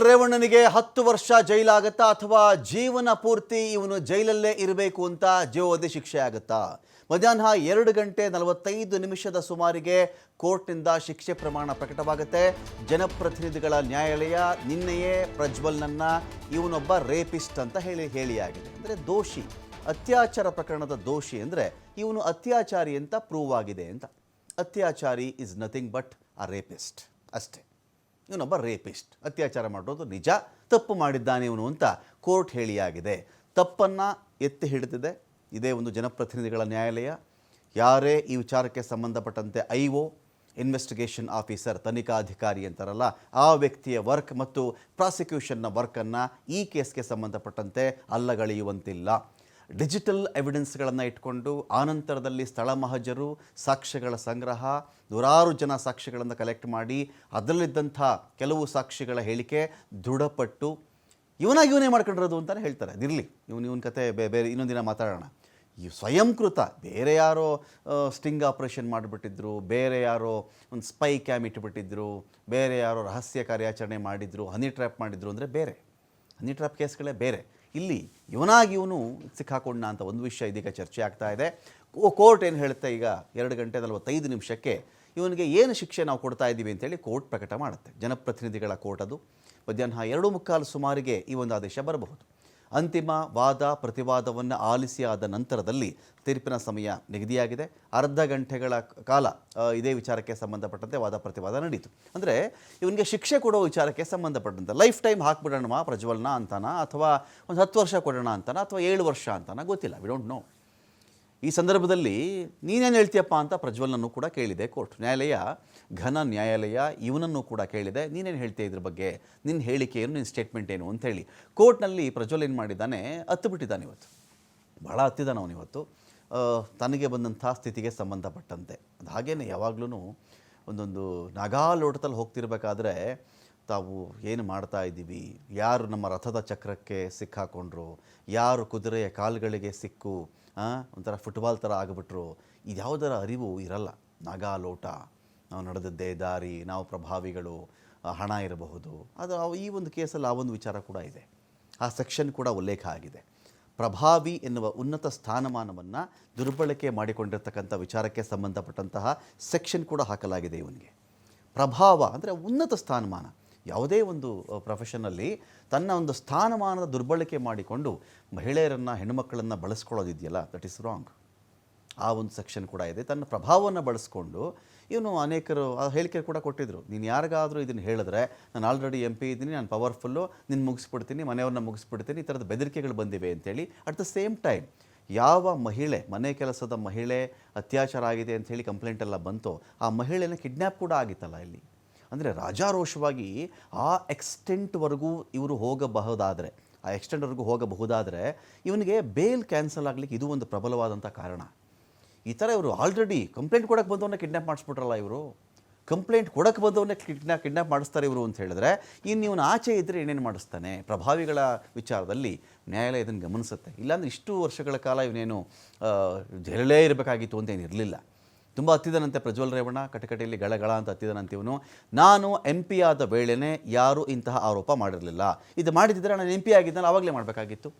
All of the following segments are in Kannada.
ರೇವಣ್ಣನಿಗೆ ಹತ್ತು ವರ್ಷ ಜೈಲಾಗತ್ತಾ ಅಥವಾ ಜೀವನ ಪೂರ್ತಿ ಇವನು ಜೈಲಲ್ಲೇ ಇರಬೇಕು ಅಂತ ಜೀವಾವಧಿ ಶಿಕ್ಷೆ ಆಗುತ್ತಾ ಮಧ್ಯಾಹ್ನ ಎರಡು ಗಂಟೆ ನಲವತ್ತೈದು ನಿಮಿಷದ ಸುಮಾರಿಗೆ ಕೋರ್ಟ್ನಿಂದ ಶಿಕ್ಷೆ ಪ್ರಮಾಣ ಪ್ರಕಟವಾಗುತ್ತೆ. ಜನಪ್ರತಿನಿಧಿಗಳ ನ್ಯಾಯಾಲಯ ನಿನ್ನೆಯೇ ಪ್ರಜ್ವಲ್ನನ್ನ ಇವನೊಬ್ಬ ರೇಪಿಸ್ಟ್ ಅಂತ ಹೇಳಿ ಹೇಳಿಯಾಗಿದೆ. ಅಂದರೆ ದೋಷಿ, ಅತ್ಯಾಚಾರ ಪ್ರಕರಣದ ದೋಷಿ ಅಂದರೆ ಇವನು ಅತ್ಯಾಚಾರಿ ಅಂತ ಪ್ರೂವ್ ಆಗಿದೆ ಅಂತ. ಅತ್ಯಾಚಾರಿ is nothing but a rapist ಅಷ್ಟೇ. ಇವನೊಬ್ಬ ರೇಪಿಸ್ಟ್, ಅತ್ಯಾಚಾರ ಮಾಡೋದು ನಿಜ, ತಪ್ಪು ಮಾಡಿದ್ದಾನೆ ಇವನು ಅಂತ ಕೋರ್ಟ್ ಹೇಳಿಯಾಗಿದೆ. ತಪ್ಪನ್ನು ಎತ್ತಿ ಹಿಡಿದಿದೆ. ಇದೇ ಒಂದು ಜನಪ್ರತಿನಿಧಿಗಳ ನ್ಯಾಯಾಲಯ. ಯಾರೇ ಈ ವಿಚಾರಕ್ಕೆ ಸಂಬಂಧಪಟ್ಟಂತೆ ಐ ಒ ಇನ್ವೆಸ್ಟಿಗೇಷನ್ ಆಫೀಸರ್ ತನಿಖಾಧಿಕಾರಿ ಅಂತಾರಲ್ಲ, ಆ ವ್ಯಕ್ತಿಯ ವರ್ಕ್ ಮತ್ತು ಪ್ರಾಸಿಕ್ಯೂಷನ್ನ ವರ್ಕನ್ನು ಈ ಕೇಸ್ಗೆ ಸಂಬಂಧಪಟ್ಟಂತೆ ಅಲ್ಲಗಳೆಯುವಂತಿಲ್ಲ. ಡಿಜಿಟಲ್ ಎವಿಡೆನ್ಸ್ಗಳನ್ನು ಇಟ್ಕೊಂಡು ಆನಂತರದಲ್ಲಿ ಸ್ಥಳ ಮಹಜರು, ಸಾಕ್ಷ್ಯಗಳ ಸಂಗ್ರಹ, ನೂರಾರು ಜನ ಸಾಕ್ಷ್ಯಗಳನ್ನು ಕಲೆಕ್ಟ್ ಮಾಡಿ, ಅದರಲ್ಲಿದ್ದಂಥ ಕೆಲವು ಸಾಕ್ಷಿಗಳ ಹೇಳಿಕೆ ದೃಢಪಟ್ಟು ಇವನಾಗಿ ಇವನೇ ಮಾಡ್ಕೊಂಡಿರೋದು ಅಂತಲೇ ಹೇಳ್ತಾರೆ. ಅದಿರಲಿ ಇವನು, ಇವನ ಕತೆ ಬೇರೆ ಇನ್ನೊಂದಿನ ಮಾತಾಡೋಣ. ಈ ಸ್ವಯಂಕೃತ, ಬೇರೆ ಯಾರೋ ಸ್ಟಿಂಗ್ ಆಪ್ರೇಷನ್ ಮಾಡಿಬಿಟ್ಟಿದ್ರು, ಬೇರೆ ಯಾರೋ ಒಂದು ಸ್ಪೈ ಕ್ಯಾಮ್ ಇಟ್ಬಿಟ್ಟಿದ್ರು, ಬೇರೆ ಯಾರೋ ರಹಸ್ಯ ಕಾರ್ಯಾಚರಣೆ ಮಾಡಿದ್ರು, ಹನಿ ಟ್ರ್ಯಾಪ್ ಮಾಡಿದ್ರು ಅಂದರೆ ಬೇರೆ. ಹನಿ ಟ್ರ್ಯಾಪ್ ಕೇಸ್ಗಳೇ ಬೇರೆ. ಇಲ್ಲಿ ಇವನಾಗಿ ಇವನು ಸಿಕ್ಕಾಕೊಂಡ ಅಂತ ಒಂದು ವಿಷಯ ಇದೀಗ ಚರ್ಚೆ ಆಗ್ತಾ ಇದೆ. ಕೋರ್ಟ್ ಏನು ಹೇಳುತ್ತೆ ಈಗ? ಎರಡು ಗಂಟೆ ನಲವತ್ತೈದು ನಿಮಿಷಕ್ಕೆ ಇವನಿಗೆ ಏನು ಶಿಕ್ಷೆ ನಾವು ಕೊಡ್ತಾ ಇದ್ದೀವಿ ಅಂತೇಳಿ ಕೋರ್ಟ್ ಪ್ರಕಟ ಮಾಡುತ್ತೆ. ಜನಪ್ರತಿನಿಧಿಗಳ ಕೋರ್ಟ್ ಅದು. ಮಧ್ಯಾಹ್ನ ಎರಡು ಮುಕ್ಕಾಲು ಸುಮಾರಿಗೆ ಈ ಒಂದು ಆದೇಶ ಬರಬಹುದು. ಅಂತಿಮ ವಾದ ಪ್ರತಿವಾದವನ್ನು ಆಲಿಸಿ ಆದ ನಂತರದಲ್ಲಿ ತೀರ್ಪಿನ ಸಮಯ ನಿಗದಿಯಾಗಿದೆ. ಅರ್ಧ ಗಂಟೆಗಳ ಕಾಲ ಇದೇ ವಿಚಾರಕ್ಕೆ ಸಂಬಂಧಪಟ್ಟಂತೆ ವಾದ ಪ್ರತಿವಾದ ನಡೀತು ಅಂದರೆ ಇವನಿಗೆ ಶಿಕ್ಷೆ ಕೊಡೋ ವಿಚಾರಕ್ಕೆ ಸಂಬಂಧಪಟ್ಟಂತೆ, ಲೈಫ್ ಟೈಮ್ ಹಾಕ್ಬಿಡೋಣ ಪ್ರಜ್ವಲ್ನ ಅಂತಾನ ಅಥವಾ ಒಂದು ಹತ್ತು ವರ್ಷ ಕೊಡೋಣ ಅಂತಾನ ಅಥವಾ ಏಳು ವರ್ಷ ಅಂತಾನ ಗೊತ್ತಿಲ್ಲ ವಿ ಡೋಂಟ್ ನೋ ಈ ಸಂದರ್ಭದಲ್ಲಿ ನೀನೇನು ಹೇಳ್ತೀಯಪ್ಪ ಅಂತ ಪ್ರಜ್ವಲ್ನನ್ನು ಕೂಡ ಕೇಳಿದೆ ಕೋರ್ಟ್. ನ್ಯಾಯಾಲಯ, ಘನ ನ್ಯಾಯಾಲಯ ಇವನನ್ನು ಕೂಡ ಕೇಳಿದೆ. ನೀನೇನು ಹೇಳ್ತೀಯ ಇದ್ರ ಬಗ್ಗೆ? ನಿನ್ನ ಹೇಳಿಕೆ ಏನು ನಿನ್ನ ಸ್ಟೇಟ್ಮೆಂಟ್ ಏನು ಅಂತೇಳಿ. ಕೋರ್ಟ್ನಲ್ಲಿ ಪ್ರಜ್ವಲ್ ಏನು ಮಾಡಿದ್ದಾನೆ? ಹತ್ತು ಬಿಟ್ಟಿದ್ದಾನೆ ಇವತ್ತು ಭಾಳ ಹತ್ತಿದ್ದಾನೆ ಅವನಿವತ್ತು ತನಗೆ ಬಂದಂಥ ಸ್ಥಿತಿಗೆ ಸಂಬಂಧಪಟ್ಟಂತೆ. ಅದು ಹಾಗೇನೆ ಯಾವಾಗಲೂ ಒಂದೊಂದು ನಗಾಲೋಟದಲ್ಲಿ ಹೋಗ್ತಿರ್ಬೇಕಾದ್ರೆ ತಾವು ಏನು ಮಾಡ್ತಾ ಇದ್ದೀವಿ? ಯಾರು ನಮ್ಮ ರಥದ ಚಕ್ರಕ್ಕೆ ಸಿಕ್ಕಾಕೊಂಡ್ರು? ಯಾರು ಕುದುರೆಯ ಕಾಲುಗಳಿಗೆ ಸಿಕ್ಕು? ಒಂಥರ ಫುಟ್ಬಾಲ್ ಥರ ಆಗಿಬಿಟ್ರು. ಇದ್ಯಾವುದರ ಅರಿವು ಇರಲ್ಲ. ನಾಗಾಲೋಟ, ನಾವು ನಡೆದದ್ದೇ ದಾರಿ, ನಾವು ಪ್ರಭಾವಿಗಳು ಹಣ ಇರಬಹುದು. ಅದು ಈ ಒಂದು ಕೇಸಲ್ಲಿ ಆ ಒಂದು ವಿಚಾರ ಕೂಡ ಇದೆ. ಆ ಸೆಕ್ಷನ್ ಕೂಡ ಉಲ್ಲೇಖ ಆಗಿದೆ. ಪ್ರಭಾವಿ ಎನ್ನುವ ಉನ್ನತ ಸ್ಥಾನಮಾನವನ್ನು ದುರ್ಬಳಕೆ ಮಾಡಿಕೊಂಡಿರ್ತಕ್ಕಂಥ ವಿಚಾರಕ್ಕೆ ಸಂಬಂಧಪಟ್ಟಂತಹ ಸೆಕ್ಷನ್ ಕೂಡ ಹಾಕಲಾಗಿದೆ ಇವನಿಗೆ. ಪ್ರಭಾವ ಅಂದರೆ ಉನ್ನತ ಸ್ಥಾನಮಾನ. ಯಾವುದೇ ಒಂದು ಪ್ರೊಫೆಷನಲ್ಲಿ ತನ್ನ ಒಂದು ಸ್ಥಾನಮಾನದ ದುರ್ಬಳಕೆ ಮಾಡಿಕೊಂಡು ಮಹಿಳೆಯರನ್ನು, ಹೆಣ್ಣುಮಕ್ಕಳನ್ನು ಬಳಸ್ಕೊಳ್ಳೋದಿದೆಯಲ್ಲ ದಟ್ ಈಸ್ ರಾಂಗ್ ಆ ಒಂದು ಸೆಕ್ಷನ್ ಕೂಡ ಇದೆ. ತನ್ನ ಪ್ರಭಾವವನ್ನು ಬಳಸ್ಕೊಂಡು ಇವನು ಅನೇಕರು, ಆ ಹೇಳಿಕೆ ಕೂಡ ಕೊಟ್ಟಿದ್ದರು ನೀನು ಯಾರಿಗಾದರೂ ಇದನ್ನು ಹೇಳಿದ್ರೆ, ನಾನು ಆಲ್ರೆಡಿ ಎಂ ಪಿ ಇದ್ದೀನಿ, ನಾನು ಪವರ್ಫುಲ್ಲು ನಿನ್ನ ಮುಗಿಸ್ಬಿಡ್ತೀನಿ, ಮನೆಯವ್ರನ್ನ ಮುಗಿಸ್ಬಿಡ್ತೀನಿ, ಈ ಥರದ ಬೆದರಿಕೆಗಳು ಬಂದಿವೆ ಅಂತೇಳಿ ಅಟ್ ದ ಸೇಮ್ ಟೈಮ್ ಯಾವ ಮಹಿಳೆ, ಮನೆ ಕೆಲಸದ ಮಹಿಳೆ ಅತ್ಯಾಚಾರ ಆಗಿದೆ ಅಂಥೇಳಿ ಕಂಪ್ಲೇಂಟ್ ಎಲ್ಲ ಬಂತೋ, ಆ ಮಹಿಳೆನ ಕಿಡ್ನ್ಯಾಪ್ ಕೂಡ ಆಗಿತ್ತಲ್ಲ ಇಲ್ಲಿ. ಅಂದರೆ ರಾಜಾರೋಷವಾಗಿ ಆ ಎಕ್ಸ್ಟೆಂಟ್ವರೆಗೂ ಇವರು ಹೋಗಬಹುದಾದರೆ, ಆ ಎಕ್ಸ್ಟೆಂಟ್ವರೆಗೂ ಹೋಗಬಹುದಾದರೆ ಇವನಿಗೆ ಬೇಲ್ ಕ್ಯಾನ್ಸಲ್ ಆಗಲಿಕ್ಕೆ ಇದು ಒಂದು ಪ್ರಬಲವಾದಂಥ ಕಾರಣ. ಈ ಥರ ಇವರು ಆಲ್ರೆಡಿ ಕಂಪ್ಲೇಂಟ್ ಕೊಡಕ್ಕೆ ಬಂದವನ್ನ ಕಿಡ್ನ್ಯಾಪ್ ಮಾಡಿಸ್ಬಿಟ್ರಲ್ಲ ಇವರು. ಕಂಪ್ಲೇಂಟ್ ಕೊಡಕ್ಕೆ ಬಂದವನ್ನೇ ಕಿಡ್ನಾ ಕಿಡ್ನ್ಯಾಪ್ ಮಾಡಿಸ್ತಾರೆ ಇವರು ಅಂತ ಹೇಳಿದ್ರೆ, ಇನ್ನು ಇವನು ಆಚೆ ಇದ್ದರೆ ಏನೇನು ಮಾಡಿಸ್ತಾನೆ? ಪ್ರಭಾವಿಗಳ ವಿಚಾರದಲ್ಲಿ ನ್ಯಾಯಾಲಯ ಇದನ್ನು ಗಮನಿಸುತ್ತೆ. ಇಲ್ಲಾಂದರೆ ಇಷ್ಟು ವರ್ಷಗಳ ಕಾಲ ಇವನೇನು ಜೈಲಲ್ಲೇ ಇರಬೇಕಾಗಿತ್ತು ಅಂತ ಏನು ಇರಲಿಲ್ಲ ತುಂಬ ಹತ್ತಿದನಂತೆ ಪ್ರಜ್ವಲ್ ರೇವಣ್ಣ, ಕಟಕಟೆಯಲ್ಲಿ ಗಳಗಳ ಅಂತ ಹತ್ತಿದನಂತೆ ಇವನು. ನಾನು ಎಂ ಪಿ ಆದ ವೇಳೆನೇ ಯಾರೂ ಇಂತಹ ಆರೋಪ ಮಾಡಿರಲಿಲ್ಲ. ಇದು ಮಾಡಿದ್ದರೆ ನಾನು ಎಂ ಪಿ ಆಗಿದ್ದಲ್ಲ ಆವಾಗಲೇ ಮಾಡಬೇಕಾಗಿತ್ತು.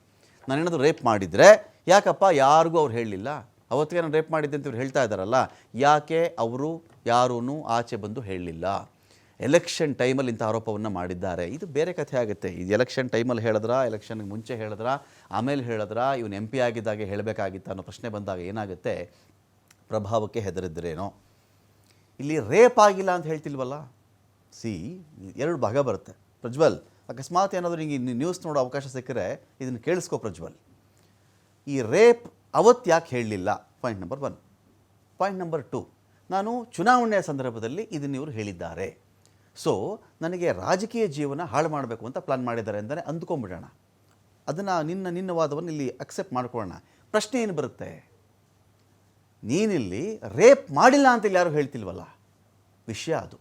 ನಾನೇನಾದರೂ ರೇಪ್ ಮಾಡಿದರೆ ಯಾಕಪ್ಪ ಯಾರಿಗೂ ಅವ್ರು ಹೇಳಲಿಲ್ಲ? ಅವತ್ತಿಗೆ ನಾನು ರೇಪ್ ಮಾಡಿದ್ದೆ ಅಂತ ಇವ್ರು ಹೇಳ್ತಾ ಇದ್ದಾರಲ್ಲ, ಯಾಕೆ ಅವರು ಯಾರೂ ಆಚೆ ಬಂದು ಹೇಳಲಿಲ್ಲ? ಎಲೆಕ್ಷನ್ ಟೈಮಲ್ಲಿ ಇಂಥ ಆರೋಪವನ್ನು ಮಾಡಿದ್ದಾರೆ. ಇದು ಬೇರೆ ಕಥೆ ಆಗುತ್ತೆ. ಇದು ಎಲೆಕ್ಷನ್ ಟೈಮಲ್ಲಿ ಹೇಳಿದ್ರಾ ಎಲೆಕ್ಷನ್ಗೆ ಮುಂಚೆ ಹೇಳಿದ್ರ, ಆಮೇಲೆ ಹೇಳಿದ್ರ, ಇವನು ಎಂ ಪಿ ಆಗಿದ್ದಾಗೆ ಹೇಳಬೇಕಾಗಿತ್ತು ಅನ್ನೋ ಪ್ರಶ್ನೆ ಬಂದಾಗ ಏನಾಗುತ್ತೆ? ಪ್ರಭಾವಕ್ಕೆ ಹೆದರಿದ್ರೇನೋ? ಇಲ್ಲಿ ರೇಪ್ ಆಗಿಲ್ಲ ಅಂತ ಹೇಳ್ತಿಲ್ವಲ್ಲ? ಸಿ, ಎರಡು ಭಾಗ ಬರುತ್ತೆ. ಪ್ರಜ್ವಲ್, ಅಕಸ್ಮಾತ್ ಏನಾದರೂ ನಿಮಗೆ ನ್ಯೂಸ್ ನೋಡೋ ಅವಕಾಶ ಸಿಕ್ಕರೆ ಇದನ್ನು ಕೇಳಿಸ್ಕೋ ಪ್ರಜ್ವಲ್. ಈ ರೇಪ್ ಅವತ್ತು ಯಾಕೆ ಹೇಳಲಿಲ್ಲ? Point number one point number two ನಾನು ಚುನಾವಣೆಯ ಸಂದರ್ಭದಲ್ಲಿ ಇದನ್ನು ಇವರು ಹೇಳಿದ್ದಾರೆ. ಸೊ ನನಗೆ ರಾಜಕೀಯ ಜೀವನ ಹಾಳು ಮಾಡಬೇಕು ಅಂತ ಪ್ಲಾನ್ ಮಾಡಿದ್ದಾರೆ ಅಂತಲೇ ಅಂದ್ಕೊಂಬಿಡೋಣ ಅದನ್ನು ನಿನ್ನ ನಿನ್ನ ವಾದವನ್ನು ಇಲ್ಲಿ ಅಕ್ಸೆಪ್ಟ್ ಮಾಡ್ಕೊಳ್ಳೋಣ. ಪ್ರಶ್ನೆ ಏನು ಬರುತ್ತೆ? ನೀನಿಲ್ಲಿ ರೇಪ್ ಮಾಡಿಲ್ಲ ಅಂತ ಇಲ್ಲಿ ಯಾರು ಹೇಳ್ತಿಲ್ವಲ್ಲ? ವಿಷಯ ಅದು.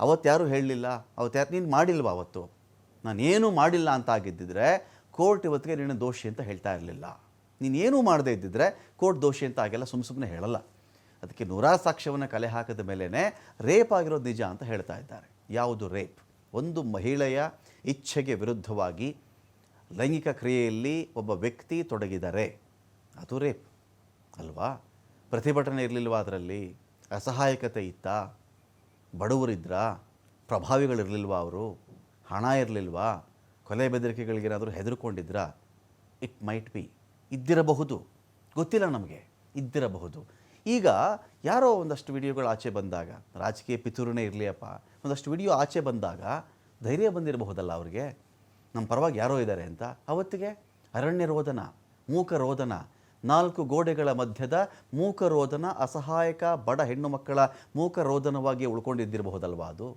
ಅವತ್ತು ಯಾರೂ ಹೇಳಲಿಲ್ಲ? ಅವತ್ತು ಯಾರು ನೀನು ಮಾಡಿಲ್ವ ಅವತ್ತು? ನಾನೇನು ಮಾಡಿಲ್ಲ ಅಂತ ಆಗಿದ್ದಿದ್ರೆ ಕೋರ್ಟ್ ಇವತ್ತಿಗೆ ನಿನ್ನ ದೋಷಿ ಅಂತ ಹೇಳ್ತಾ ಇರಲಿಲ್ಲ. ನೀನೇನೂ ಮಾಡದೇ ಇದ್ದಿದ್ರೆ ಕೋರ್ಟ್ ದೋಷಿ ಅಂತ ಆಗೆಲ್ಲ ಸುಮ್ಮ ಸುಮ್ಮನೆ ಹೇಳಲ್ಲ. ಅದಕ್ಕೆ ನೂರಾರು ಸಾಕ್ಷ್ಯವನ್ನು ಕಲೆ ಹಾಕಿದ ಮೇಲೇ ರೇಪ್ ಆಗಿರೋದು ನಿಜ ಅಂತ ಹೇಳ್ತಾ ಇದ್ದಾರೆ. ಯಾವುದು ರೇಪ್? ಒಂದು ಮಹಿಳೆಯ ಇಚ್ಛೆಗೆ ವಿರುದ್ಧವಾಗಿ ಲೈಂಗಿಕ ಕ್ರಿಯೆಯಲ್ಲಿ ಒಬ್ಬ ವ್ಯಕ್ತಿ ತೊಡಗಿದರೆ ಅದು ರೇಪ್, ಅಲ್ವಾ? ಪ್ರತಿಭಟನೆ ಇರಲಿಲ್ವಾ ಅದರಲ್ಲಿ? ಅಸಹಾಯಕತೆ ಇತ್ತಾ? ಬಡವರಿದ್ರಾ ಪ್ರಭಾವಿಗಳಿರಲಿಲ್ವಾ ಅವರು? ಹಣ ಇರಲಿಲ್ವಾ? ಕೊಲೆ ಬೆದರಿಕೆಗಳಿಗೇನಾದರೂ ಹೆದರ್ಕೊಂಡಿದ್ರಾ? ಇಟ್ ಮೈಟ್ ಬಿ ಇದ್ದಿರಬಹುದು. ಗೊತ್ತಿಲ್ಲ ನಮಗೆ. ಇದ್ದಿರಬಹುದು. ಈಗ ಯಾರೋ ಒಂದಷ್ಟು ವಿಡಿಯೋಗಳು ಆಚೆ ಬಂದಾಗ, ರಾಜಕೀಯ ಪಿತೂರನೇ ಇರಲಿಯಪ್ಪ, ಒಂದಷ್ಟು ವಿಡಿಯೋ ಆಚೆ ಬಂದಾಗ ಧೈರ್ಯ ಬಂದಿರಬಹುದಲ್ಲ ಅವ್ರಿಗೆ? ನಮ್ಮ ಪರವಾಗಿ ಯಾರೋ ಇದ್ದಾರೆ ಅಂತ? ಅವತ್ತಿಗೆ ಅರಣ್ಯ ರೋದನ ಮೂಕ ರೋದನ ನಾಲ್ಕು ಗೋಡೆಗಳ ಮಧ್ಯದ ಮೂಕರೋದನ ಅಸಹಾಯಕ ಬಡ ಹೆಣ್ಣು ಮಕ್ಕಳ ಮೂಕ ರೋದನವಾಗಿ ಉಳ್ಕೊಂಡಿದ್ದಿರಬಹುದಲ್ವಾ ಅದು?